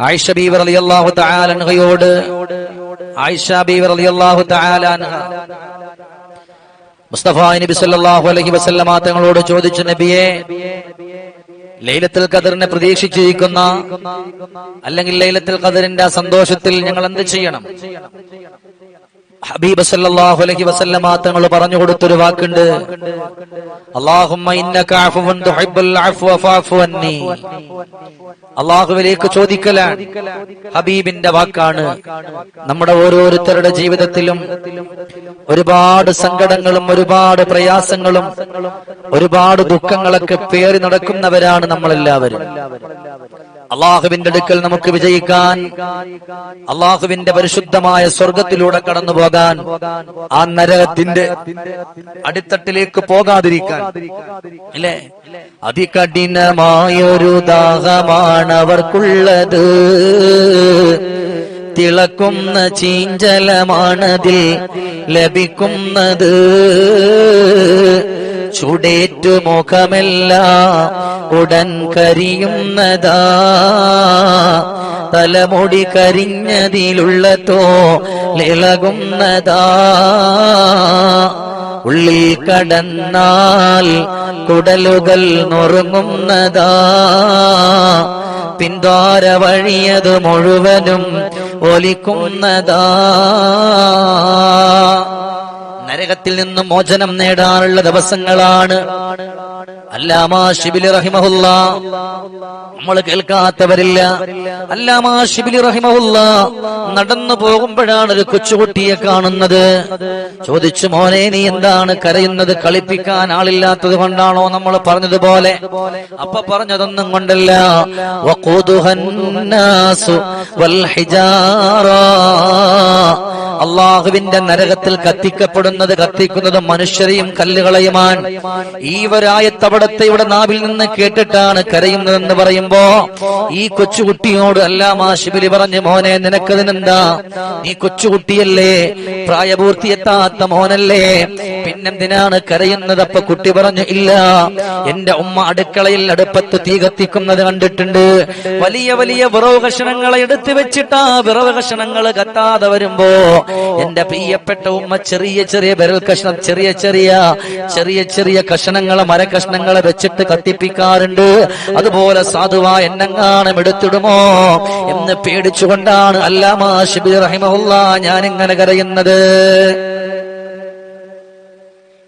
ആയിഷ ബീവർ അലിയല്ലാഹു തആലൻഹയോട് ആയിഷ ബീവർ അലിയല്ലാഹു തആലാൻഹ മുസ്തഫ നബി സല്ലല്ലാഹു അലൈഹി വസല്ലമ തങ്ങളോട് ചോദിച്ചു നബിയെ ലൈലത്തുൽ ഖദറിനെ പ്രതീക്ഷിച്ചിരിക്കുന്ന അല്ലെങ്കിൽ ലൈലത്തുൽ ഖദറിന്റെ സന്തോഷത്തിൽ ഞങ്ങൾ എന്ത് ചെയ്യണം? ഹബീബ് സല്ലല്ലാഹു അലൈഹി വസല്ലമ തങ്ങൾ പറഞ്ഞു കൊടുത്തൊരു വാക്കുണ്ട്. അല്ലാഹുമ്മ ഇന്നക അഫുവൻ തുഹിബ്ബുൽ അഫ്വ ഫഅഫു അന്നി. അല്ലാഹുവിലേക്ക് ചോദിക്കലാണ്. ഹബീബിന്റെ വാക്കാണ്. നമ്മുടെ ഓരോരുത്തരുടെ ജീവിതത്തിലും ഒരുപാട് സങ്കടങ്ങളും ഒരുപാട് പ്രയാസങ്ങളും ഒരുപാട് ദുഃഖങ്ങളൊക്കെ പേറി നടക്കുന്നവരാണ് നമ്മളെല്ലാവരും. അള്ളാഹുവിന്റെ അടുക്കൽ നമുക്ക് വിജയിക്കാൻ അള്ളാഹുവിന്റെ പരിശുദ്ധമായ സ്വർഗത്തിലൂടെ കടന്നു പോകാൻ ആ നരകത്തിന്റെ അടിത്തട്ടിലേക്ക് പോകാതിരിക്കാൻ. അല്ലേ? അതികഠിനമായൊരു ദാഹമാണ് അവർക്കുള്ളത്. തിളക്കുന്ന ചീഞ്ചലമാണതിൽ ലഭിക്കുന്നത്. ചുടേറ്റു മുഖമല്ല ഉടൻ കരിയുന്നതാ. തലമുടി കരിഞ്ഞതിലുള്ളതോ ലിളകുന്നതാ. ഉള്ളിൽ കടന്നാൽ കുടലുകൾ നുറുങ്ങുന്നതാ. പിന്താര വഴിയത് മുഴുവനും ഒലിക്കുന്നതാ. നരകത്തിൽ നിന്നും മോചനം നേടാനുള്ള ദിവസങ്ങളാണ്. അല്ലാമാ ഷിബിലി റഹിമഹുല്ല. നമ്മൾ കേൾക്കാത്തവരില്ല. അല്ലാമാ ഷിബിലി റഹിമഹുല്ല. നടന്നു പോകുമ്പോഴാണ് ഒരു കൊച്ചുകുട്ടിയെ കാണുന്നത്. ചോദിച്ചു മോനെ നീ എന്താണ് കരയുന്നത്? കളിപ്പിക്കാൻ ആളില്ലാത്തത് കൊണ്ടാണോ നമ്മൾ പറഞ്ഞതുപോലെ? അപ്പൊ പറഞ്ഞതൊന്നും കൊണ്ടല്ല. അള്ളാഹുവിന്റെ നരകത്തിൽ കത്തിക്കപ്പെടുന്നത് കത്തിക്കുന്നത് കത്തിക്കുന്നത് മനുഷ്യരെയും കല്ലുകളെയുമാണ്. ഈ ഒരായത്ത് അവിടത്തെ ഇവിടെ നാവിൽ നിന്ന് കേട്ടിട്ടാണ് കരയുന്നതെന്ന് പറയുമ്പോ ഈ കൊച്ചുകുട്ടിയോട് അല്ലാമാ ശിബിലി പറഞ്ഞു മോനെ നിനക്കതിനെന്താ? നീ കൊച്ചുകുട്ടിയല്ലേ പ്രായപൂർത്തിയെത്താത്ത മോനല്ലേ? പിന്നെന്തിനാണ് കരയുന്നത്? അപ്പൊ കുട്ടി പറഞ്ഞു ഇല്ല എന്റെ ഉമ്മ അടുക്കളയിൽ അടുപ്പത്ത് തീ കത്തിക്കുന്നത് കണ്ടിട്ടുണ്ട്. വലിയ വലിയ വിറവ് കഷണങ്ങളെ എടുത്തു വെച്ചിട്ടാ വിറവ് കഷണങ്ങൾ കത്താതെ വരുമ്പോ എന്റെ പ്രിയപ്പെട്ട ഉമ്മ ചെറിയ ചെറിയ വിരൽ കഷ്ണം ചെറിയ ചെറിയ ചെറിയ ചെറിയ കഷണങ്ങളെ മരകഷ്ണങ്ങളെ വെച്ചിട്ട് കത്തിപ്പിക്കാറുണ്ട്. അതുപോലെ സാധുവാ എന്നെങ്ങാനും എടുത്തിടുമോ എന്ന് പേടിച്ചുകൊണ്ടാണ് അല്ലാമാ ഷിബി ഞാൻ ഇങ്ങനെ കരയുന്നത്.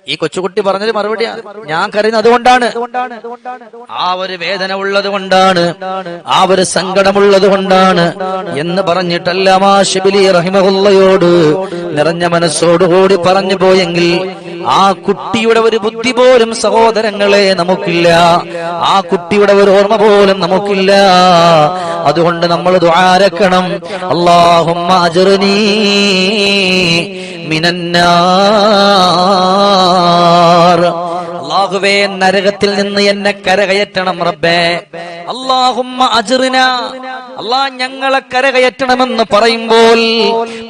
ഈ കൊച്ചുകുട്ടി പറഞ്ഞത് മറുപടിയാണ് ഞാൻ കരുതുന്നത് അതുകൊണ്ടാണ് ആ ഒരു വേദന ഉള്ളത് കൊണ്ടാണ്. ആ ഒരു സങ്കടമുള്ളത് കൊണ്ടാണ്. എന്ന് പറഞ്ഞിട്ടല്ല ഷിബിലി റഹിമഹുള്ളയോട് നിറഞ്ഞ മനസ്സോടുകൂടി പറഞ്ഞു പോയെങ്കിൽ ആ കുട്ടിയുടെ ഒരു ബുദ്ധി പോലും സഹോദരങ്ങളെ നമുക്കില്ല. ആ കുട്ടിയുടെ ഒരു ഓർമ്മ പോലും നമുക്കില്ല. അതുകൊണ്ട് നമ്മൾ ദ്വാരക്കണം അള്ളാഹുമ്മ മിനന്നാർ അള്ളാഹുവേ നരകത്തിൽ നിന്ന് എന്നെ കരകയറ്റണം റബ്ബേ. അള്ളാഹുമ്മ അജറിന. അള്ളാ ഞങ്ങളെ കരകയറ്റണമെന്ന് പറയുമ്പോൾ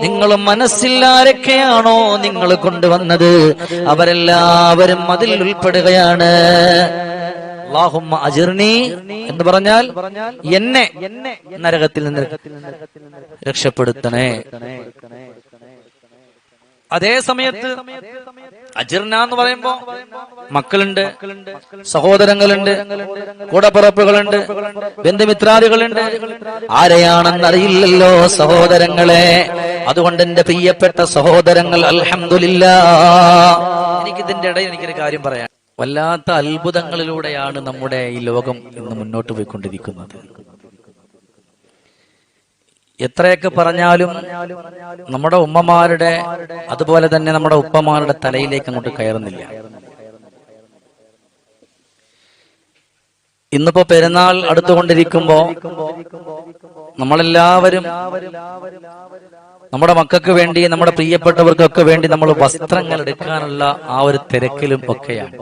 നിങ്ങൾ മനസ്സിൽ ആരൊക്കെയാണോ നിങ്ങൾ കൊണ്ടുവന്നത്? അവരെല്ലാവരും അതിൽ ഉൾപ്പെടുകയാണ്. അള്ളാഹുമ്മ എന്ന് പറഞ്ഞാൽ എന്നെ നരകത്തിൽ നിന്ന് രക്ഷപ്പെടുത്തണേ. അതേ സമയത്ത് അജിർന എന്ന് പറയുമ്പോ മക്കളുണ്ട് സഹോദരങ്ങളുണ്ട് കൂടപ്പിറപ്പുകളുണ്ട് ബന്ധുമിത്രാദികളുണ്ട്. ആരെയാണെന്നറിയില്ലല്ലോ സഹോദരങ്ങളെ. അതുകൊണ്ട് എന്റെ പ്രിയപ്പെട്ട സഹോദരങ്ങൾ അലഹമില്ല എനിക്ക് ഇതിന്റെ ഇടയിൽ എനിക്കൊരു കാര്യം പറയാം വല്ലാത്ത അത്ഭുതങ്ങളിലൂടെയാണ് നമ്മുടെ ഈ ലോകം ഇന്ന് മുന്നോട്ട് പോയിക്കൊണ്ടിരിക്കുന്നത്. എത്രയൊക്കെ പറഞ്ഞാലും നമ്മുടെ ഉമ്മമാരുടെ അതുപോലെ തന്നെ നമ്മുടെ ഉപ്പമാരുടെ തലയിലേക്ക് അങ്ങോട്ട് കയറുന്നില്ല. ഇന്നിപ്പോ പെരുന്നാൾ അടുത്തുകൊണ്ടിരിക്കുമ്പോ നമ്മളെല്ലാവരും നമ്മുടെ മക്കൾക്ക് വേണ്ടി നമ്മുടെ പ്രിയപ്പെട്ടവർക്കൊക്കെ വേണ്ടി നമ്മൾ വസ്ത്രങ്ങൾ എടുക്കാനുള്ള ആ ഒരു തിരക്കിലും ഒക്കെയാണ്.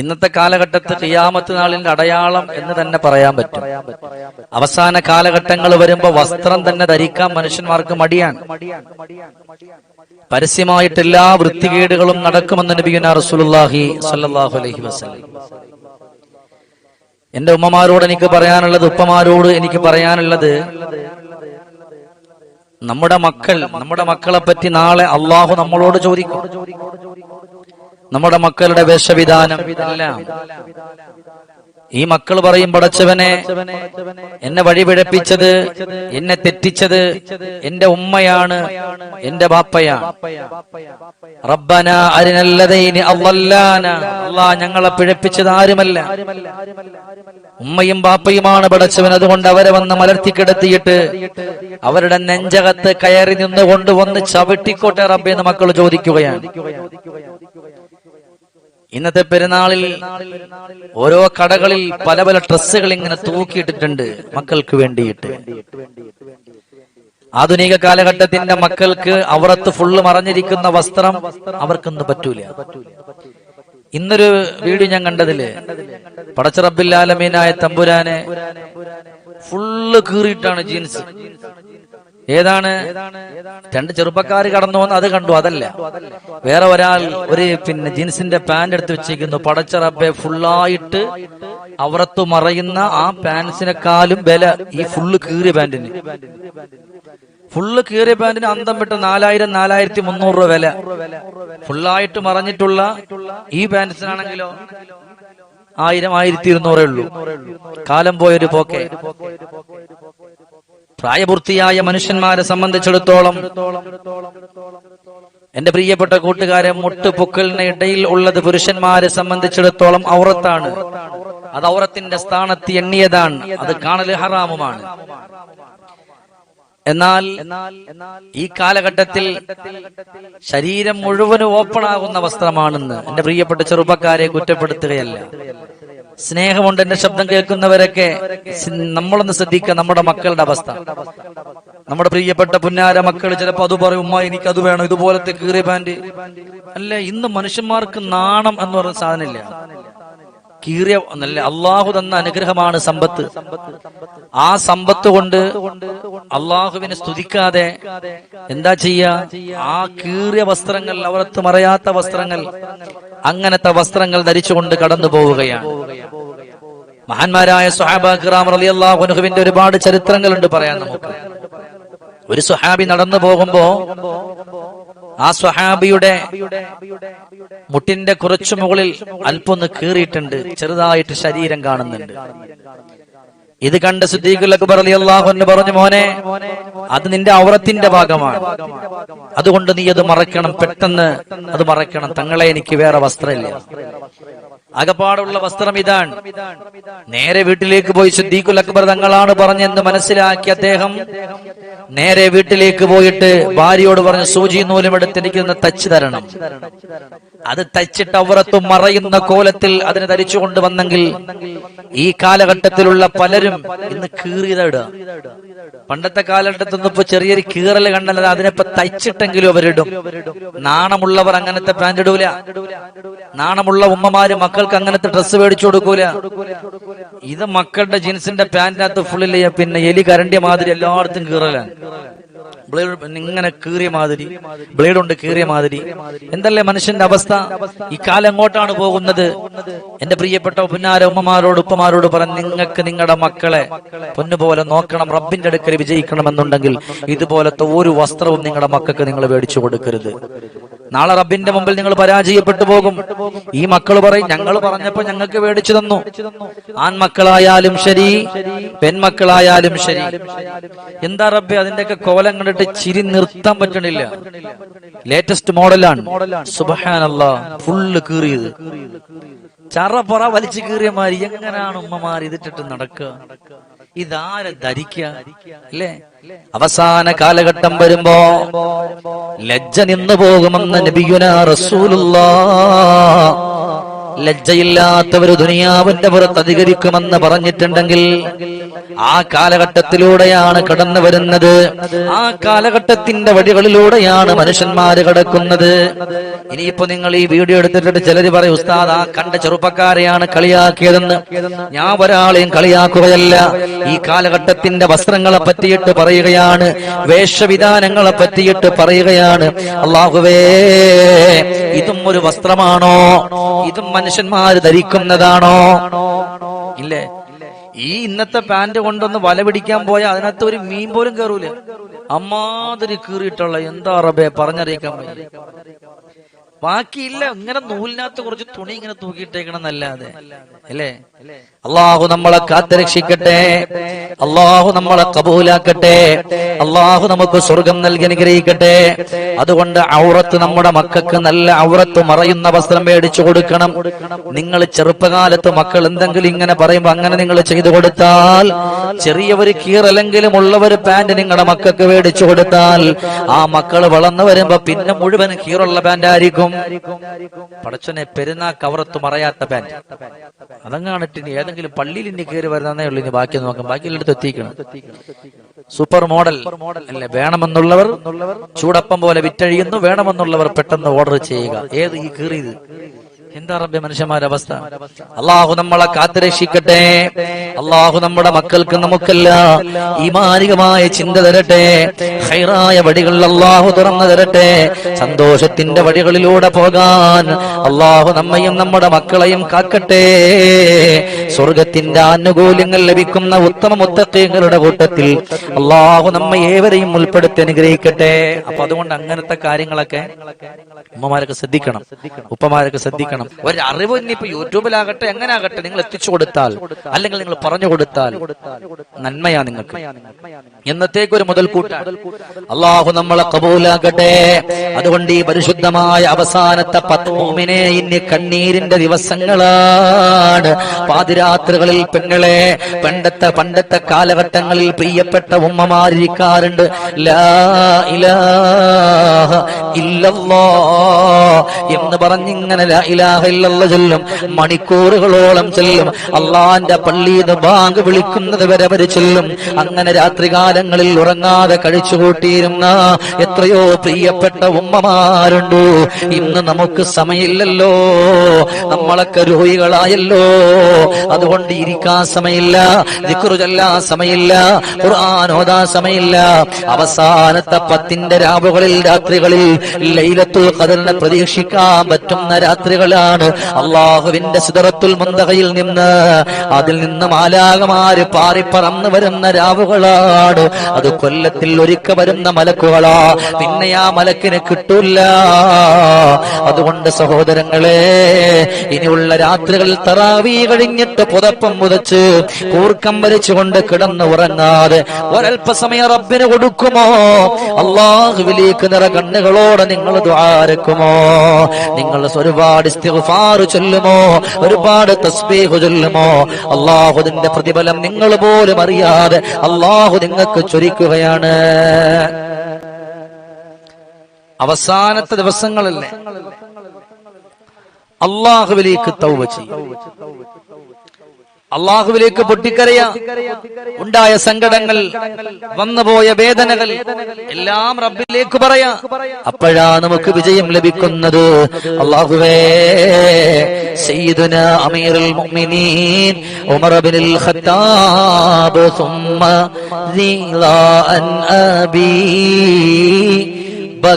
ഇന്നത്തെ കാലഘട്ടത്ത് ഖിയാമത്ത് നാളിന്റെ അടയാളം എന്ന് തന്നെ പറയാൻ പറ്റും. അവസാന കാലഘട്ടങ്ങൾ വരുമ്പോ വസ്ത്രം തന്നെ ധരിക്കാൻ മനുഷ്യന്മാർക്ക് മടിയാണ്. പരസ്യമായിട്ട് എല്ലാ വൃത്തികേടുകളും നടക്കുമെന്ന് നബിയുന റസൂലുള്ളാഹി സ്വല്ലല്ലാഹു അലൈഹി വസല്ലം. എന്റെ ഉമ്മമാരോട് എനിക്ക് പറയാനുള്ളത് ഉപ്പമാരോട് എനിക്ക് പറയാനുള്ളത് നമ്മുടെ മക്കൾ നമ്മുടെ മക്കളെ പറ്റി നാളെ അള്ളാഹു നമ്മളോട് ചോദിക്കും. നമ്മുടെ മക്കളുടെ വേഷവിധാനം. ഈ മക്കൾ പറയും പടച്ചവനെ എന്നെ വഴിപിഴപ്പിച്ചത് എന്നെ തെറ്റിച്ചത് എന്റെ ഉമ്മയാണ് എന്റെ ബാപ്പയാണ് അള്ളാ ഞങ്ങളെ പിഴപ്പിച്ചത് ആരുമല്ല. ഉമ്മയും ബാപ്പയുമാണ് പടച്ചവൻ. അതുകൊണ്ട് അവരെ വന്ന് മലർത്തിക്കിടത്തിയിട്ട് അവരുടെ നെഞ്ചകത്ത് കയറി നിന്ന് കൊണ്ടുവന്ന് ചവിട്ടിക്കോട്ടെ റബ്ബെ എന്ന് മക്കൾ ചോദിക്കുകയാണ്. ഇന്നത്തെ പെരുന്നാളിൽ ഓരോ കടകളിൽ പല പല ഡ്രസ്സുകൾ ഇങ്ങനെ തൂക്കിയിട്ടിട്ടുണ്ട് മക്കൾക്ക് വേണ്ടിയിട്ട്. ആധുനിക കാലഘട്ടത്തിന്റെ മക്കൾക്ക് അവറത്ത് ഫുള്ള് മറഞ്ഞിരിക്കുന്ന വസ്ത്രം അവർക്കൊന്നും പറ്റൂല. ഇന്നൊരു വീഡിയോ ഞാൻ കണ്ടതിൽ പടച്ചറബില്ലാലമീനായ തമ്പുരാനെ ഫുള്ള് കീറിയിട്ടാണ് ജീൻസ്. ഏതാണ്? രണ്ട് ചെറുപ്പക്കാർ കടന്നു വന്ന് അത് കണ്ടു അതല്ല. വേറെ ഒരാൾ ഒരു പിന്നെ ജീൻസിന്റെ പാന്റ് എടുത്ത് വെച്ചിരിക്കുന്നു. പടച്ചറബെ ഫുള്ളായിട്ട് അവറത്തു മറയുന്ന ആ പാൻസിനെക്കാളും വില ഈ ഫുള്ള് കീറിയ പാന്റിന് ഫുള്ള് കീറിയ പാന്റിന് അന്തം വിട്ട് നാലായിരം നാലായിരത്തി മുന്നൂറ് രൂപ വില. ഫുള്ളായിട്ട് മറഞ്ഞിട്ടുള്ള ഈ പാൻസിനാണെങ്കിലോ ആയിരം ആയിരത്തി ഇരുന്നൂറേ ഉള്ളൂ. കാലം പോയൊരു പോക്കെ. പ്രായപൂർത്തിയായ മനുഷ്യന്മാരെ സംബന്ധിച്ചിടത്തോളം എന്റെ പ്രിയപ്പെട്ട കൂട്ടുകാരെ മുട്ടുപൊക്കലിന് ഇടയിൽ ഉള്ളത് പുരുഷന്മാരെ സംബന്ധിച്ചിടത്തോളം ഔറത്താണ്. അത് ഔറത്തിന്റെ സ്ഥാനത്ത് എണ്ണിയതാണ്. അത് കാണൽ ഹറാമുമാണ്. എന്നാൽ ഈ കാലഘട്ടത്തിൽ ശരീരം മുഴുവനും ഓപ്പൺ ആകുന്ന വസ്ത്രമാണെന്ന് എന്റെ പ്രിയപ്പെട്ട ചെറുപ്പക്കാരെ കുറ്റപ്പെടുത്തുകയല്ല. സ്നേഹമുണ്ട് എന്റെ ശബ്ദം കേൾക്കുന്നവരൊക്കെ നമ്മളൊന്ന് ശ്രദ്ധിക്കുക നമ്മുടെ മക്കളുടെ അവസ്ഥ. നമ്മുടെ പ്രിയപ്പെട്ട പുന്നാര മക്കൾ ചിലപ്പോ അത് പറയും ഉമ്മ എനിക്ക് അത് വേണം ഇതുപോലത്തെ കീറിയ പാൻഡ് അല്ലെ ഇന്ന് മനുഷ്യന്മാർക്ക് നാണം എന്ന് പറയുന്ന സാധനമില്ല. കീറിയ നല്ല അള്ളാഹു തന്ന അനുഗ്രഹമാണ് സമ്പത്ത്. ആ സമ്പത്ത് കൊണ്ട് അള്ളാഹുവിനെ സ്തുതിക്കാതെ എന്താ ചെയ്യ? ആ കീറിയ വസ്ത്രങ്ങൾ അവർക്ക് മറയാത്ത വസ്ത്രങ്ങൾ അങ്ങനത്തെ വസ്ത്രങ്ങൾ ധരിച്ചുകൊണ്ട് കടന്നു പോവുകയാണ്. മഹാന്മാരായ സുഹാബ ഖിറാം റളിയല്ലാഹു അൻഹുവിന്റെ ഒരുപാട് ചരിത്രങ്ങളുണ്ട് പറയാൻ നമുക്ക്. ഒരു സുഹാബി നടന്നു പോകുമ്പോ ആ സ്വഹാബിയുടെ മുട്ടിന്റെ കുറച്ചു മുകളിൽ അല്പൊന്ന് കീറിയിട്ടുണ്ട് ചെറുതായിട്ട് ശരീരം കാണുന്നുണ്ട്. ഇത് കണ്ട് സുദ്ദീഖുൽ അക്ബർ അൻഹു പറഞ്ഞു മോനെ അത് നിന്റെ ഔറത്തിന്റെ ഭാഗമാണ്. അതുകൊണ്ട് നീ അത് മറക്കണം പെട്ടെന്ന് അത് മറക്കണം. തങ്ങളെ എനിക്ക് വേറെ വസ്ത്രമില്ല. അകപ്പാടുള്ള വസ്ത്രം ഇതാണ്. നേരെ വീട്ടിലേക്ക് പോയി സിദ്ദീഖുൽ അക്ബർ തങ്ങളാണ് പറഞ്ഞെന്ന് മനസ്സിലാക്കി അദ്ദേഹം നേരെ വീട്ടിലേക്ക് പോയിട്ട് ഭാര്യയോട് പറഞ്ഞു സൂചി നൂലും എടുത്ത് തച്ച് തരണം. അത് തച്ചിട്ട് അവറത്തും മറയുന്ന കോലത്തിൽ അതിനെ ധരിച്ചു കൊണ്ടുവന്നെങ്കിൽ ഈ കാലഘട്ടത്തിലുള്ള പലരും ഇന്ന് കീറിയതിടുക പണ്ടത്തെ കാലഘട്ടത്തിൽ നിന്ന് ഇപ്പൊ ചെറിയൊരു കീറൽ കണ്ടത് അതിനെപ്പോ തയ്ച്ചിട്ടെങ്കിലും അവരിടും. നാണമുള്ളവർ അങ്ങനത്തെ പാന്റ് ഇടൂല. നാണമുള്ള ഉമ്മമാര് മക്കൾക്ക് അങ്ങനത്തെ ഡ്രസ്സ് മേടിച്ചു കൊടുക്കൂല. ഇത് മക്കളുടെ ജീൻസിന്റെ പാൻറിനകത്ത് ഫുള്ളില്ല പിന്നെ എലി കരണ്ടിയ മാതിരി എല്ലായിടത്തും കീറലാണ്. ബ്ലേഡ് ഇങ്ങനെ കീറിയ മാതിരി ബ്ലേഡ് കൊണ്ട് കീറിയ മാതിരി. എന്തല്ലേ മനുഷ്യന്റെ അവസ്ഥ? ഈ കാലം എങ്ങോട്ടാണ് പോകുന്നത്? എന്റെ പ്രിയപ്പെട്ട പിന്നാര ഉമ്മമാരോട് ഉപ്പമാരോട് പറഞ്ഞ് നിങ്ങൾക്ക് നിങ്ങളുടെ മക്കളെ പൊന്നുപോലെ നോക്കണം റബ്ബിന്റെ അടുക്കൽ വിജയിക്കണം എന്നുണ്ടെങ്കിൽ ഇതുപോലത്തെ ഒരു വസ്ത്രവും നിങ്ങളുടെ മക്കൾക്ക് നിങ്ങൾ മേടിച്ചു കൊടുക്കരുത്. നാളെ റബ്ബിന്റെ മുമ്പിൽ നിങ്ങൾ പരാജയപ്പെട്ടു പോകും. ഈ മക്കൾ പറയും ഞങ്ങൾ പറഞ്ഞപ്പോ ഞങ്ങൾക്ക് മേടിച്ചു തന്നു. ആൺമക്കളായാലും ശരി പെൺമക്കളായാലും ശരി. എന്താ റബ്ബെ അതിന്റെയൊക്കെ കോലം കണ്ടിട്ട് ചിരി നിർത്താൻ പറ്റണില്ല. ലേറ്റസ്റ്റ് മോഡലാണ്. സുബഹാനല്ല ഫുള്ള് കീറിയത്. ചറപ്പറ വലിച്ചു കീറിയ മാതിരി എങ്ങനെയാണ് ഉമ്മമാർ ഇതിട്ടിട്ട് നടക്കുക? ഇതാരെ ധരിക്കുക? അല്ലേ? അവസാന കാലഘട്ടം വരുമ്പോ ലജ്ജ നിന്നു പോകുമെന്ന് നബിയുന റസൂലുള്ളാ. ലജ്ജയില്ലാത്തവർ ദുനിയാവിന്റെ പുറത്ത് അധികരിക്കുമെന്ന് പറഞ്ഞിട്ടുണ്ടെങ്കിൽ ആ കാലഘട്ടത്തിലൂടെയാണ് കടന്നു വരുന്നത്. ആ കാലഘട്ടത്തിന്റെ വഴികളിലൂടെയാണ് മനുഷ്യന്മാര് കടക്കുന്നത്. ഇനിയിപ്പോ നിങ്ങൾ ഈ വീഡിയോ എടുത്തിട്ട് ചിലര് പറയും ഉസ്താദ് ആ കണ്ട ചെറുപ്പക്കാരെയാണ് കളിയാക്കിയതെന്ന്. ഞാൻ ഒരാളെയും കളിയാക്കുകയല്ല. ഈ കാലഘട്ടത്തിന്റെ വസ്ത്രങ്ങളെ പറ്റിയിട്ട് പറയുകയാണ് വേഷവിധാനങ്ങളെ പറ്റിയിട്ട് പറയുകയാണ്. അള്ളാഹുവേ ഇതും ഒരു വസ്ത്രമാണോ? ഇതും മനുഷ്യന്മാര് ധരിക്കുന്നതാണോ? ഇല്ലേ? ഈ ഇന്നത്തെ പാന്റ് കൊണ്ടൊന്ന് വല പിടിക്കാൻ പോയാൽ അതിനകത്ത് ഒരു മീൻ പോലും കയറൂല അമ്മാതിരി കീറിയിട്ടുള്ള എന്താ റബേ പറഞ്ഞറിയിക്കാൻ വയ്യ. ബാക്കിയില്ല ഇങ്ങനെ നൂലിനകത്ത് കുറച്ച് തുണി ഇങ്ങനെ തൂക്കിയിട്ടേക്കണം എന്നല്ലാതെ അല്ലേ? അള്ളാഹു നമ്മളെ കാത്തുരക്ഷിക്കട്ടെ. അള്ളാഹു നമ്മളെ കബൂലാക്കട്ടെ. അള്ളാഹു നമുക്ക് സ്വർഗം നൽകി അനുഗ്രഹിക്കട്ടെ. അതുകൊണ്ട് ഔറത്ത് നമ്മുടെ മക്കൾക്ക് നല്ല ഔറത്ത് മറയുന്ന വസ്ത്രം മേടിച്ചു കൊടുക്കണം. നിങ്ങൾ ചെറുപ്പകാലത്ത് മക്കൾ എന്തെങ്കിലും ഇങ്ങനെ പറയുമ്പോ അങ്ങനെ നിങ്ങൾ ചെയ്തു കൊടുത്താൽ ചെറിയ ഒരു കീറലെങ്കിലും ഉള്ള ഒരു പാന്റ് നിങ്ങളുടെ മക്കൾക്ക് മേടിച്ചു കൊടുത്താൽ ആ മക്കൾ വളർന്നു വരുമ്പോ പിന്നെ മുഴുവൻ കീറുള്ള പാന്റ് ആയിരിക്കും. പടച്ചനെ പെരുന്നാ കവറത്ത് മറയാത്ത പാൻ അതങ്ങാണിട്ട് ഇനി ഏതെങ്കിലും പള്ളിയിൽ ഇനി കയറി വരുന്നേ ഉള്ളൂ ഇനി ബാക്കി നോക്കാം. ബാക്കി ബാക്കിയെടുത്ത് എത്തിക്കണം. സൂപ്പർ മോഡൽ അല്ലെ? വേണമെന്നുള്ളവർ ചൂടപ്പം പോലെ വിറ്റഴിയുന്നു. വേണമെന്നുള്ളവർ പെട്ടെന്ന് ഓർഡർ ചെയ്യുക. ഏത് ഈ കീറിയത്? എന്താ റബ്ബെ മനുഷ്യന്മാരുടെ അവസ്ഥ? അള്ളാഹു നമ്മളെ കാത്തുരക്ഷിക്കട്ടെ. അള്ളാഹു നമ്മുടെ മക്കൾക്ക് നമുക്കല്ല. ഈമാനികമായ ചിന്ത തരട്ടെ. ഹൈറായ വഴികൾ അള്ളാഹു തുറന്നു തരട്ടെ. സന്തോഷത്തിന്റെ വഴികളിലൂടെ പോകാൻ അള്ളാഹു നമ്മയും നമ്മുടെ മക്കളെയും കാക്കട്ടെ. സ്വർഗത്തിന്റെ ആനുകൂല്യങ്ങൾ ലഭിക്കുന്ന ഉത്തമ മുത്തക്കങ്ങളുടെ കൂട്ടത്തിൽ അള്ളാഹു നമ്മ ഏവരെയും ഉൾപ്പെടുത്തി അനുഗ്രഹിക്കട്ടെ. അപ്പൊ അതുകൊണ്ട് അങ്ങനത്തെ കാര്യങ്ങളൊക്കെ ഉമ്മമാരൊക്കെ ശ്രദ്ധിക്കണം. ഉപ്പമാരൊക്കെ ശ്രദ്ധിക്കണം. ഒരു അറിവ് ഇനിയിപ്പോ യൂട്യൂബിലാകട്ടെ എങ്ങനെ ആകട്ടെ നിങ്ങൾ എത്തിച്ചു കൊടുത്താൽ അല്ലെങ്കിൽ നിങ്ങൾ പറഞ്ഞു കൊടുത്താൽ നന്മയാ നിങ്ങൾക്ക്. എന്നത്തേക്ക് ഒരു മുതൽക്കൂട്ടാണ് അള്ളാഹു നമ്മളെ കബൂലാകട്ടെ. അതുകൊണ്ട് ഈ പരിശുദ്ധമായ അവസാനത്തെ പത്മൂമിനെ ഇനി കണ്ണീരിന്റെ ദിവസങ്ങളാണ്. പാതിരാത്രികളിൽ പെങ്ങളെ പണ്ടത്തെ പണ്ടത്തെ കാലഘട്ടങ്ങളിൽ പ്രിയപ്പെട്ട ഉമ്മമാരിക്കാറുണ്ട് എന്ന് പറഞ്ഞിങ്ങനെ ലാ ഇലാഹ ഇല്ലല്ല ചൊല്ലും. മണിക്കൂറുകളോളം ചെല്ലും. അള്ളാന്റെ പള്ളിയിൽ ബാങ്ക് വിളിക്കുന്നത് വരെ അവർ ചെല്ലും. അങ്ങനെ രാത്രികാലങ്ങളിൽ ഉറങ്ങാതെ കഴിച്ചുകൂട്ടിയിരുന്ന എത്രയോ പ്രിയപ്പെട്ട ഉമ്മമാരുണ്ട്? ഇന്ന് നമുക്ക് സമയമില്ലല്ലോ. നമ്മളൊക്കെ രോഗികളായല്ലോ. അതുകൊണ്ട് ഇരിക്കാൻ സമയമില്ല. ദിക്കുറു ചൊല്ലാൻ സമയമില്ല. ഖുർആൻ സമയമില്ല. അവസാനത്തെ പത്തിന്റെ രാവുകളിൽ രാത്രികളിൽ ലൈലത്തുൽ ഖദറിനെ പ്രതീക്ഷിക്കാൻ പറ്റുന്ന രാത്രികളാണ് അള്ളാഹുവിന്റെ സിദറത്തുൽ മുന്തകയിൽ നിന്ന് അതിൽ നിന്ന് മാലാകമാര് പാറിപ്പറന്ന് വരുന്ന രാവുകളാണ്. അത് കൊല്ലത്തിൽ ഒരുക്ക വരുന്ന മലക്കുകളാ. പിന്നെ ആ മലക്കിന് കിട്ടൂല അതുകൊണ്ട് സഹോദരങ്ങളെ ഇനിയുള്ള രാത്രികൾ തറാവി കഴിഞ്ഞിട്ട് പുതപ്പം മുതച്ച് കൂർക്കം വരച്ചുകൊണ്ട് കിടന്ന് ഉറങ്ങാതെ ഒരല്പസമയം റബ്ബിന് കൊടുക്കുമോ? അള്ളാഹുവിലേക്ക് നിറ കണ്ണുകളോടെ നിങ്ങൾ ദ്വാരക്കുമോ? നിങ്ങൾ ഒരുപാട് ചൊല്ലുമോ? ഒരുപാട് തസ്ബീഹ് ചൊല്ലുമോ? അള്ളാഹുദിന്റെ പ്രതിഫലം നിങ്ങൾ പോലും അറിയാതെ അള്ളാഹു നിങ്ങൾക്ക് ചൊരിക്കുകയാണ്. അവസാനത്തെ ദിവസങ്ങളല്ലേ? അള്ളാഹുവിലേക്ക് തൗവ ചെയ്യും. അള്ളാഹുവിലേക്ക് പൊട്ടിക്കരയ. ഉണ്ടായ സങ്കടങ്ങൾ വന്നുപോയ വേദനകൾ എല്ലാം റബ്ബിലേക്ക് പറയാ. അപ്പോഴാ നമുക്ക് വിജയം ലഭിക്കുന്നത്. അള്ളാഹുവേ സയ്യിദുന അമീറുൽ മുഅ്മിനീൻ ഉമർ ഖത്താബ് അൻ അബീ വ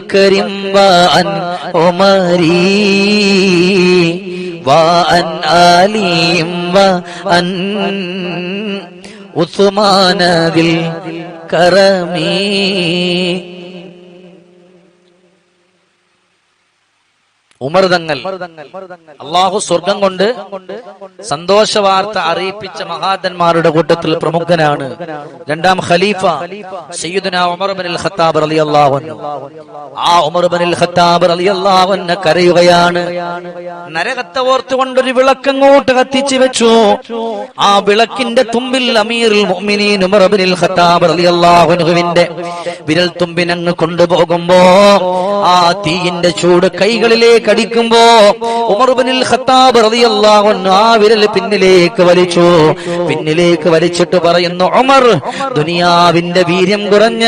وعن علي وعن عثمان ذي الكرم ഉമർ തങ്ങൾ അള്ളാഹു സ്വർഗം കൊണ്ട് സന്തോഷ വാർത്ത അറിയിപ്പിച്ച മഹാദന്മാരുടെ കൂട്ടത്തിൽ പ്രമുഖനാണ്. രണ്ടാം ഖലീഫ സയ്യിദുന ഉമർ ബിൻ ഖത്താബ് റളിയല്ലാഹു അൻഹു. ആ ഉമർ ഖത്താബ് റളിയല്ലാഹു അൻഹു കരയുകയാണ്. നരകത്തെ ഓർത്തുകൊണ്ടൊരു വിളക്കങ്ങോട്ട് കത്തിച്ചു വെച്ചു. ആ വിളക്കിന്റെ തുമ്പിൽ അമീറുൽ മുഅ്മിനീൻ ഉമർ ഖത്താബ് റളിയല്ലാഹു അൻഹുവിന്റെ വിരൽ തുമ്പിനങ്ങ് കൊണ്ടുപോകുമ്പോ ആ തീയിന്റെ ചൂട് കൈകളിലേക്ക് അടിക്കുമ്പോ ഉമർ ബിൻ ഖത്താബ് റളിയല്ലാഹു ആ വിരൽ പിന്നിലേക്ക് വലിച്ചു. പിന്നിലേക്ക് വലിച്ചിട്ട് പറയുന്നു ഉമർ ദുനിയാവിന്റെ വീര്യം കുറഞ്ഞ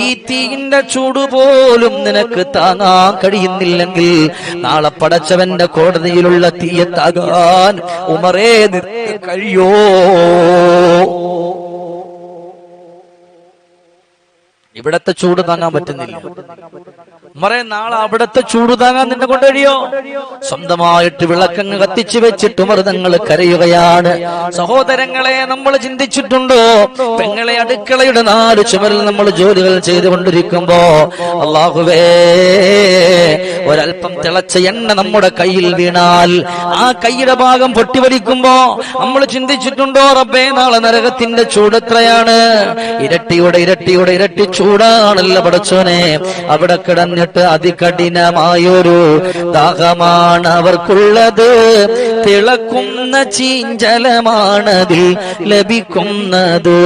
ഈ തീയിന്റെ ചൂട് പോലും നിനക്ക് താങ്ങാൻ കഴിയുന്നില്ലെങ്കിൽ നാളെ പടച്ചവന്റെ കോടതിയിലുള്ള തീയത്താകാൻ ഉമറേ കഴിയോ? ഇവിടത്തെ ചൂട് താങ്ങാൻ പറ്റുന്നില്ല. മറേ നാളെ അവിടത്തെ ചൂട് താങ്ങാൻ നിന്നെ കൊണ്ട് കഴിയോ സ്വന്തമായിട്ട് വിളക്കങ്ങ് കത്തിച്ചു വെച്ചിട്ട് മൃതങ്ങൾ കരയുകയാണ്. സഹോദരങ്ങളെ നമ്മൾ ചിന്തിച്ചിട്ടുണ്ടോ? പെങ്ങളെ അടുക്കളയുടെ നാല് ചുമരിൽ നമ്മൾ ജോലികൾ ചെയ്തുകൊണ്ടിരിക്കുമ്പോ അള്ളാഹുവേ ഒരൽപ്പം തിളച്ച എണ്ണ നമ്മുടെ കയ്യിൽ വീണാൽ ആ കൈയുടെ ഭാഗം പൊട്ടിവലിക്കുമ്പോ നമ്മൾ ചിന്തിച്ചിട്ടുണ്ടോ? റബ്ബേ നാളെ നരകത്തിന്റെ ചൂട് എത്രയാണ്? ഇരട്ടിയുടെ ഇരട്ടിയുടെ ഇരട്ടി ചൂടാണല്ലോ പടച്ചോനെ. അവിടെ കിടന്നിട്ട് അതികഠിനമായൊരു ദാഹമാണ് അവർക്കുള്ളത് തിളക്കുന്ന ചീഞ്ചലമാണതിൽ ലഭിക്കുന്നത്.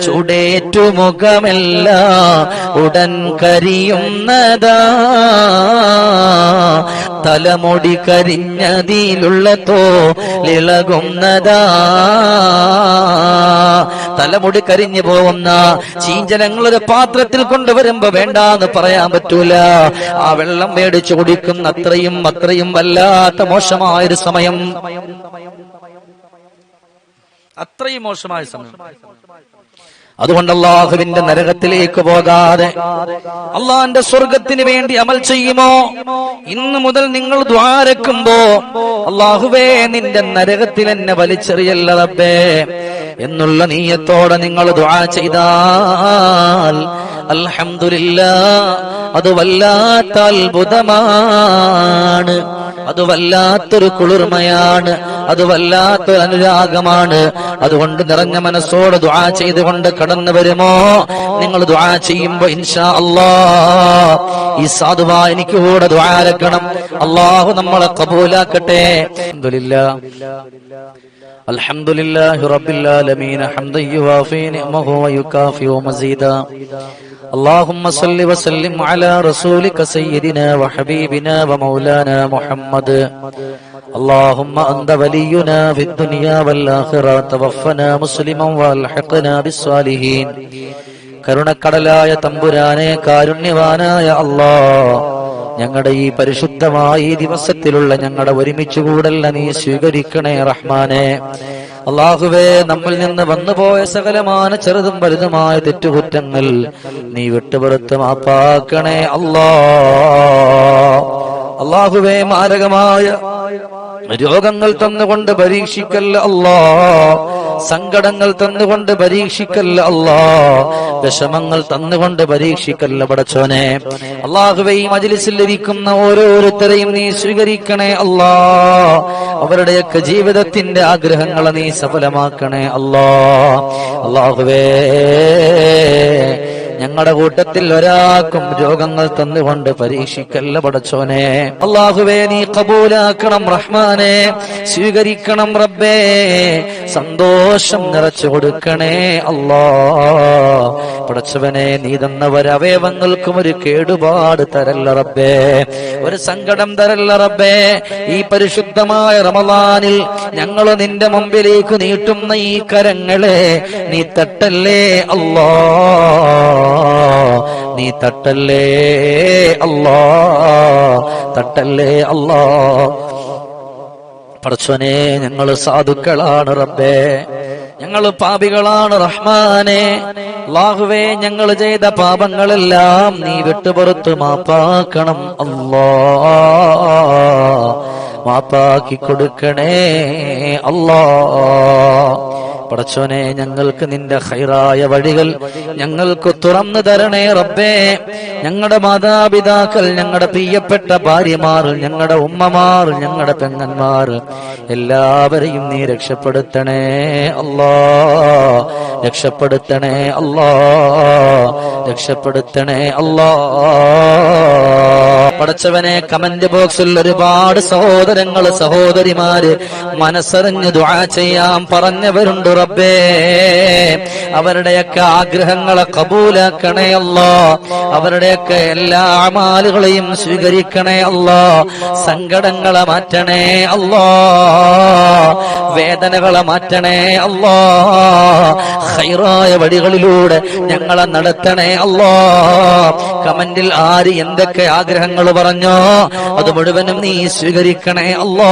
ചുടേറ്റു മുഖമല്ല ഉടൻ കരിയുന്നതാ. തലമുടി കരിഞ്ഞതിലുള്ളതോ ലിളകുന്നതാ തലമുടി കരിഞ്ഞു പോകുന്ന ചീഞ്ചനങ്ങൾ ഒരു പാത്രത്തിൽ കൊണ്ടുവരുമ്പോ വേണ്ടാന്ന് പറയാൻ പറ്റൂല. ആ വെള്ളം മേടിച്ചു കുടിക്കുന്ന അത്രയും അത്രയും വല്ലാത്ത മോശമായൊരു സമയം. അത്രയും മോശമായ സമയം. അതുകൊണ്ട് അള്ളാഹുവിന്റെ നരകത്തിലേക്ക് പോകാതെ അള്ളാന്റെ സ്വർഗത്തിന് വേണ്ടി അമൽ ചെയ്യുമോ? ഇന്നു മുതൽ നിങ്ങൾ ദ്വാരക്കുമ്പോ അള്ളാഹുവേ നിന്റെ നരകത്തിൽ എന്നെ വലിച്ചെറിയല്ല റബ്ബേ എന്നുള്ള നീയത്തോടെ നിങ്ങൾ ദ്വാ ചെയ്താൽ അൽഹംദുലില്ല അത് വല്ലാത്ത അത്ഭുതമാണ്. അത് വല്ലാത്തൊരു കുളിർമയാണ്. അത് വല്ലാത്തൊരു അനുരാഗമാണ്. അതുകൊണ്ട് നിറഞ്ഞ മനസ്സോട് ദുആ ചെയ്തുകൊണ്ട് കടന്നു വരുമോ? നിങ്ങൾ ദുആ ചെയ്യുമ്പോ ഇൻഷാ അല്ലാ. ഈ സാധുവാ എനിക്ക് കൂടെ ദ്വാരക്കണം അള്ളാഹു നമ്മളെ കബൂലാക്കട്ടെ. الحمد لله رب العالمين حمدا يوافي نعمه ويكافئ مزيدا اللهم صل وسلم على رسولك سيدنا وحبيبنا ومولانا محمد اللهم أنت ولينا في الدنيا والآخرة توفنا مسلما والحقنا بالصالحين കരുണക്കടലായ തമ്പുരാനെ കാരുണ്യവാനായ അല്ലാ ഞങ്ങളുടെ ഈ പരിശുദ്ധമായ ഈ ദിവസത്തിലുള്ള ഞങ്ങളുടെ ഒരുമിച്ച് കൂടല്ല നീ സ്വീകരിക്കണേ റഹ്മാനെ. അള്ളാഹുവേ നമ്മിൽ നിന്ന് വന്നുപോയ സകലമായ ചെറുതും വലുതുമായ തെറ്റുകുറ്റങ്ങൾ നീ വിട്ടുപുറത്ത് മാപ്പാക്കണേ അല്ലാ. അള്ളാഹുവേ മാരകമായ രോഗങ്ങൾ തന്നുകൊണ്ട് പരീക്ഷിക്കല്ല അല്ലാ. സങ്കടങ്ങൾ തന്നുകൊണ്ട് പരീക്ഷിക്കല്ല അല്ലാ. വിഷമങ്ങൾ തന്നുകൊണ്ട് പരീക്ഷിക്കല്ല പടച്ചോനെ. അള്ളാഹുവെ ഈ മജിലിസിൽ ഇരിക്കുന്ന ഓരോരുത്തരെയും നീ സ്വീകരിക്കണേ അല്ലാ. അവരുടെയൊക്കെ ജീവിതത്തിന്റെ ആഗ്രഹങ്ങളെ നീ സഫലമാക്കണേ അല്ലാ. അള്ളാഹുവേ ഞങ്ങളുടെ കൂട്ടത്തിൽ ഒരാൾക്കും രോഗങ്ങൾ തന്നുകൊണ്ട് പരീക്ഷിക്കല്ല പടച്ചോനെ. അള്ളാഹുവേ നീ കബൂലാക്കണം റഹ്മാനെ. സ്വീകരിക്കണം റബ്ബേ. സന്തോഷം നിറച്ചു കൊടുക്കണേ അല്ലാ. പടച്ചവനെ നീ തന്നവർ അവയവങ്ങൾക്കും ഒരു കേടുപാട് തരല്ല റബ്ബേ. ഒരു സങ്കടം തരല്ല റബ്ബേ. ഈ പരിശുദ്ധമായ റമദാനിൽ ഞങ്ങൾ നിന്റെ മുമ്പിലേക്ക് നീട്ടുന്ന ഈ കരങ്ങളെ നീ തട്ടല്ലേ അല്ലാ. നീ തട്ടല്ലേ അല്ലാ? തട്ടല്ലേ അല്ലാ? പടച്ചോനെ ഞങ്ങൾ സാധുക്കളാണ് റബ്ബേ. ഞങ്ങൾ പാപികളാണ് റഹ്മാനെ. അല്ലാഹുവേ ഞങ്ങൾ ചെയ്ത പാപങ്ങളെല്ലാം നീ വിട്ടുപുറത്ത് മാപ്പാക്കണം അല്ലാ. മാപ്പാക്കി കൊടുക്കണേ അല്ലാ. പടച്ചോനെ ഞങ്ങൾക്ക് നിന്റെ ഹൈറായ വഴികൾ ഞങ്ങൾക്ക് തുറന്നു തരണേ റബ്ബേ. ഞങ്ങളുടെ മാതാപിതാക്കൾ ഞങ്ങളുടെ പ്രിയപ്പെട്ട ഭാര്യമാർ ഞങ്ങളുടെ ഉമ്മമാർ ഞങ്ങളുടെ പെങ്ങന്മാർ എല്ലാവരെയും നീ രക്ഷപ്പെടുത്തണേ അല്ലാ. രക്ഷപ്പെടുത്തണേ അല്ലാ. രക്ഷപ്പെടുത്തണേ അല്ലാ. പടച്ചവനെ കമന്റ് ബോക്സിൽ ഒരുപാട് സഹോദരങ്ങൾ സഹോദരിമാര് മനസ്സറിഞ്ഞ് ദുആ ചെയ്യാൻ പറഞ്ഞവരുണ്ട് റബ്ബേ. അവരുടെയൊക്കെ ആഗ്രഹങ്ങളെ കബൂലാക്കണേ അല്ലോ. അവരുടെയൊക്കെ എല്ലാ അമാലുകളെയും സ്വീകരിക്കണേ അല്ലോ. സങ്കടങ്ങളെ മാറ്റണേ അല്ലോ. വേദനകളെ മാറ്റണേ അല്ലോ. ഹൈറായ വഴികളിലൂടെ ഞങ്ങളെ നടത്തണേ അല്ലോ. കമന്റിൽ ആര് എന്തൊക്കെ ആഗ്രഹങ്ങൾ പറഞ്ഞോ അത് മുഴുവനും നീ സ്വീകരിക്കണേ അല്ലോ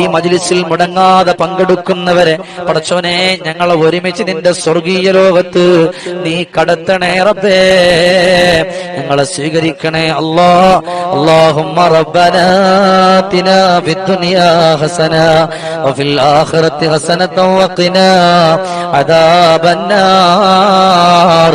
ഈ മജ്ലിസിൽ മുടങ്ങാതെ പങ്കെടുക്കുന്നവരെ പടച്ചോനെ ഞങ്ങളെ ഒരുമിച്ച് നിന്റെ സ്വർഗീയ ലോകത്ത് നീ കടത്തണേ റബ്ബേ ഞങ്ങളെ സ്വീകരിക്കണേ അല്ലോ اللهم ربنا آتنا في الدنيا حسنة وفي الآخرة حسنة وقنا عذاب النار